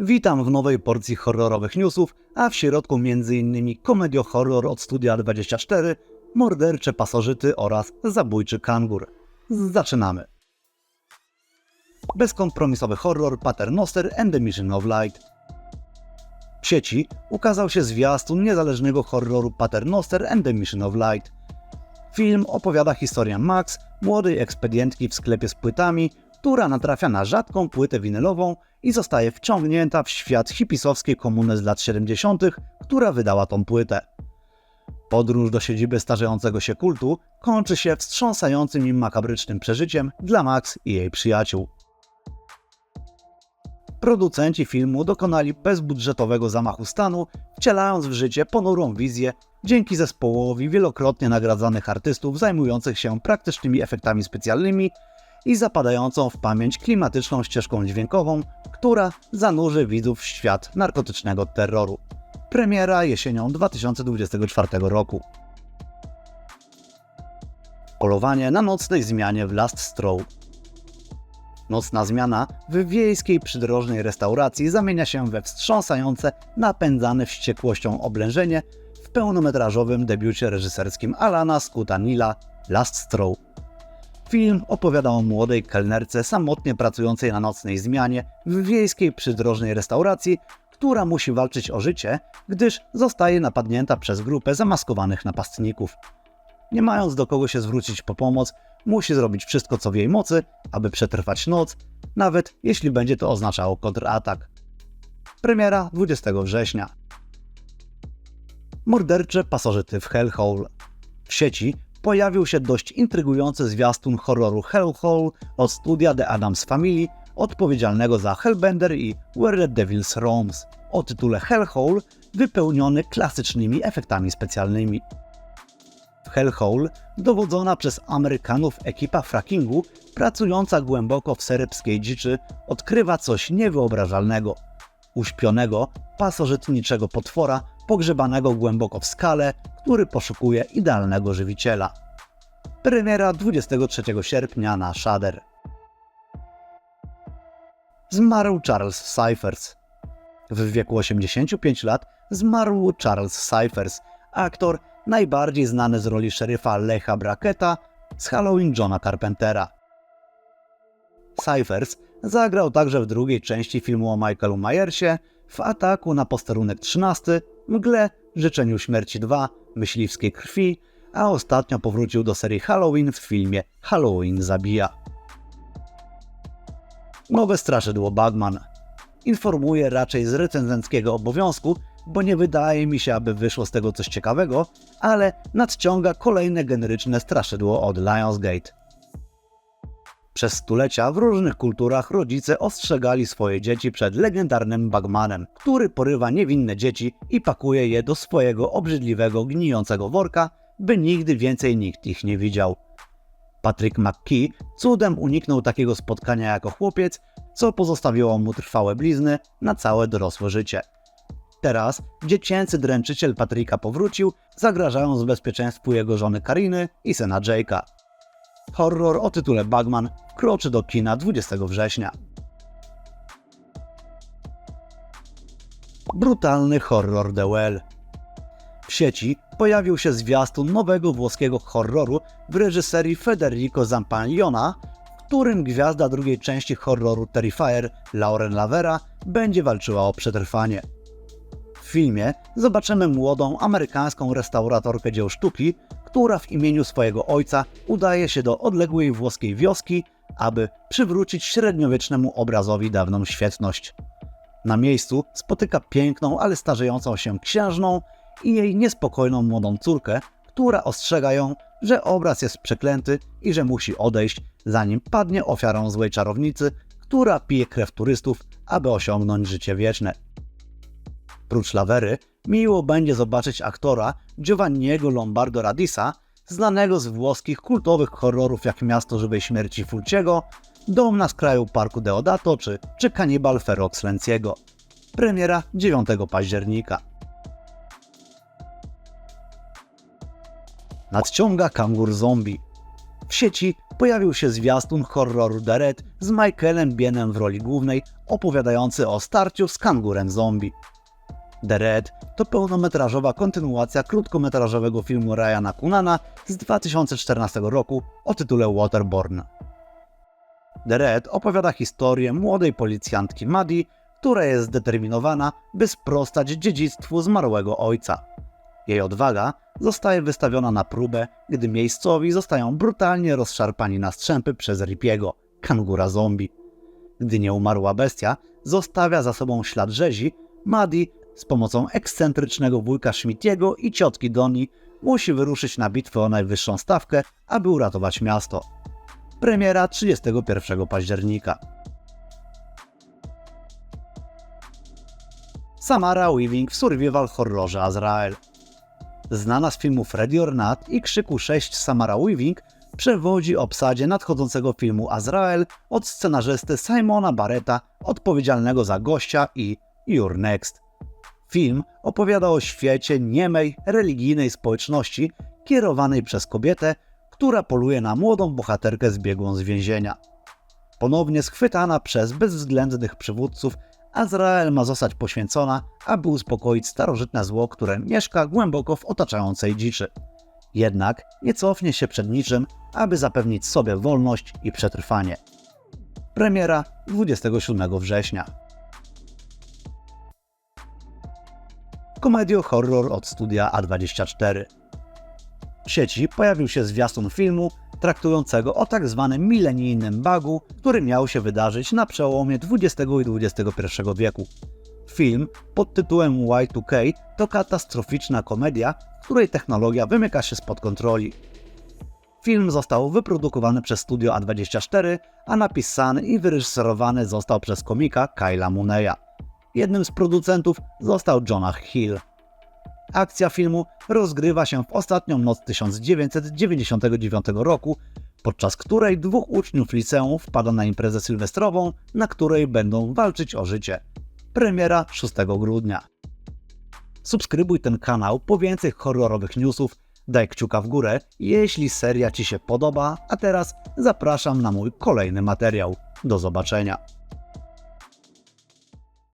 Witam w nowej porcji horrorowych newsów, a w środku m.in. komedio-horror od Studia 24, mordercze pasożyty oraz zabójczy kangur. Zaczynamy. Bezkompromisowy horror Paternoster and the Mission of Light. W sieci ukazał się zwiastun niezależnego horroru Paternoster and the Mission of Light. Film opowiada historię Max, młodej ekspedientki w sklepie z płytami, która natrafia na rzadką płytę winylową i zostaje wciągnięta w świat hipisowskiej komuny z lat 70., która wydała tą płytę. Podróż do siedziby starzejącego się kultu kończy się wstrząsającym i makabrycznym przeżyciem dla Max i jej przyjaciół. Producenci filmu dokonali bezbudżetowego zamachu stanu, wcielając w życie ponurą wizję dzięki zespołowi wielokrotnie nagradzanych artystów zajmujących się praktycznymi efektami specjalnymi i zapadającą w pamięć klimatyczną ścieżką dźwiękową, która zanurzy widzów w świat narkotycznego terroru. Premiera jesienią 2024 roku. Polowanie na nocnej zmianie w Last Stroll. Nocna zmiana w wiejskiej przydrożnej restauracji zamienia się we wstrząsające, napędzane wściekłością oblężenie w pełnometrażowym debiucie reżyserskim Alana Scotta Nila Last Stroll. Film opowiada o młodej kelnerce samotnie pracującej na nocnej zmianie w wiejskiej przydrożnej restauracji, która musi walczyć o życie, gdyż zostaje napadnięta przez grupę zamaskowanych napastników. Nie mając do kogo się zwrócić po pomoc, musi zrobić wszystko co w jej mocy, aby przetrwać noc, nawet jeśli będzie to oznaczało kontratak. Premiera 20 września. Mordercze pasożyty w Hellhole. W sieci pojawił się dość intrygujący zwiastun horroru Hellhole od studia The Addams Family, odpowiedzialnego za Hellbender i Where the Devils Roams, o tytule Hellhole wypełniony klasycznymi efektami specjalnymi. W Hellhole dowodzona przez Amerykanów ekipa frackingu, pracująca głęboko w serbskiej dziczy, odkrywa coś niewyobrażalnego. Uśpionego, pasożytniczego potwora, pogrzebanego głęboko w skale, który poszukuje idealnego żywiciela. Premiera 23 sierpnia na Shudder. Zmarł Charles Cyphers. W wieku 85 lat zmarł Charles Cyphers, aktor najbardziej znany z roli szeryfa Lecha Bracketa z Halloween Johna Carpentera. Cyphers zagrał także w drugiej części filmu o Michaelu Myersie, w Ataku na posterunek 13, Mgle, Życzeniu Śmierci 2, Myśliwskiej Krwi, a ostatnio powrócił do serii Halloween w filmie Halloween Zabija. Nowe straszydło Bagman. Informuję raczej z recenzenckiego obowiązku, bo nie wydaje mi się, aby wyszło z tego coś ciekawego, ale nadciąga kolejne generyczne straszydło od Lionsgate. Przez stulecia w różnych kulturach rodzice ostrzegali swoje dzieci przed legendarnym Bagmanem, który porywa niewinne dzieci i pakuje je do swojego obrzydliwego, gnijącego worka, by nigdy więcej nikt ich nie widział. Patrick McKee cudem uniknął takiego spotkania jako chłopiec, co pozostawiło mu trwałe blizny na całe dorosłe życie. Teraz dziecięcy dręczyciel Patryka powrócił, zagrażając bezpieczeństwu jego żony Kariny i syna Jake'a. Horror o tytule Bagman kroczy do kina 20 września. Brutalny horror The Well. W sieci pojawił się zwiastun nowego włoskiego horroru w reżyserii Federico Zampagliona, w którym gwiazda drugiej części horroru Terrifier, Lauren Lavera, będzie walczyła o przetrwanie. W filmie zobaczymy młodą amerykańską restauratorkę dzieł sztuki, która w imieniu swojego ojca udaje się do odległej włoskiej wioski, aby przywrócić średniowiecznemu obrazowi dawną świetność. Na miejscu spotyka piękną, ale starzejącą się księżną i jej niespokojną młodą córkę, która ostrzega ją, że obraz jest przeklęty i że musi odejść, zanim padnie ofiarą złej czarownicy, która pije krew turystów, aby osiągnąć życie wieczne. Prócz lawery, miło będzie zobaczyć aktora Giovanniego Lombardo Radisa, znanego z włoskich kultowych horrorów jak Miasto Żywej Śmierci Fulciego, Dom na skraju Parku Deodato czy, czy Kanibal Ferox Lenciego. Premiera 9 października. Nadciąga kangur zombie. W sieci pojawił się zwiastun horroru The Red z Michaelem Bienem w roli głównej, opowiadający o starciu z kangurem zombie. The Red to pełnometrażowa kontynuacja krótkometrażowego filmu Ryana Kunana z 2014 roku o tytule Waterborne. The Red opowiada historię młodej policjantki Maddie, która jest zdeterminowana, by sprostać dziedzictwu zmarłego ojca. Jej odwaga zostaje wystawiona na próbę, gdy miejscowi zostają brutalnie rozszarpani na strzępy przez Ripiego, kangura zombie. Gdy nieumarła bestia zostawia za sobą ślad rzezi, Maddie z pomocą ekscentrycznego wujka Schmidtiego i ciotki Doni musi wyruszyć na bitwę o najwyższą stawkę, aby uratować miasto. Premiera 31 października. Samara Weaving w survival horrorze Azrael. Znana z filmu Freddy or Not i Krzyku 6 Samara Weaving przewodzi obsadzie nadchodzącego filmu Azrael od scenarzysty Simona Barretta, odpowiedzialnego za gościa i You're Next. Film opowiada o świecie niemej, religijnej społeczności kierowanej przez kobietę, która poluje na młodą bohaterkę zbiegłą z więzienia. Ponownie schwytana przez bezwzględnych przywódców, Azrael ma zostać poświęcona, aby uspokoić starożytne zło, które mieszka głęboko w otaczającej dziczy. Jednak nie cofnie się przed niczym, aby zapewnić sobie wolność i przetrwanie. Premiera 27 września. Komedio horror od studia A24. W sieci pojawił się zwiastun filmu traktującego o tak zwanym milenijnym bugu, który miał się wydarzyć na przełomie XX i XXI wieku. Film pod tytułem Y2K to katastroficzna komedia, której technologia wymyka się spod kontroli. Film został wyprodukowany przez studio A24, a napisany i wyreżyserowany został przez komika Kyla Muneya. Jednym z producentów został Jonah Hill. Akcja filmu rozgrywa się w ostatnią noc 1999 roku, podczas której dwóch uczniów liceum wpada na imprezę sylwestrową, na której będą walczyć o życie. Premiera 6 grudnia. Subskrybuj ten kanał po więcej horrorowych newsów, daj kciuka w górę, jeśli seria Ci się podoba, a teraz zapraszam na mój kolejny materiał. Do zobaczenia.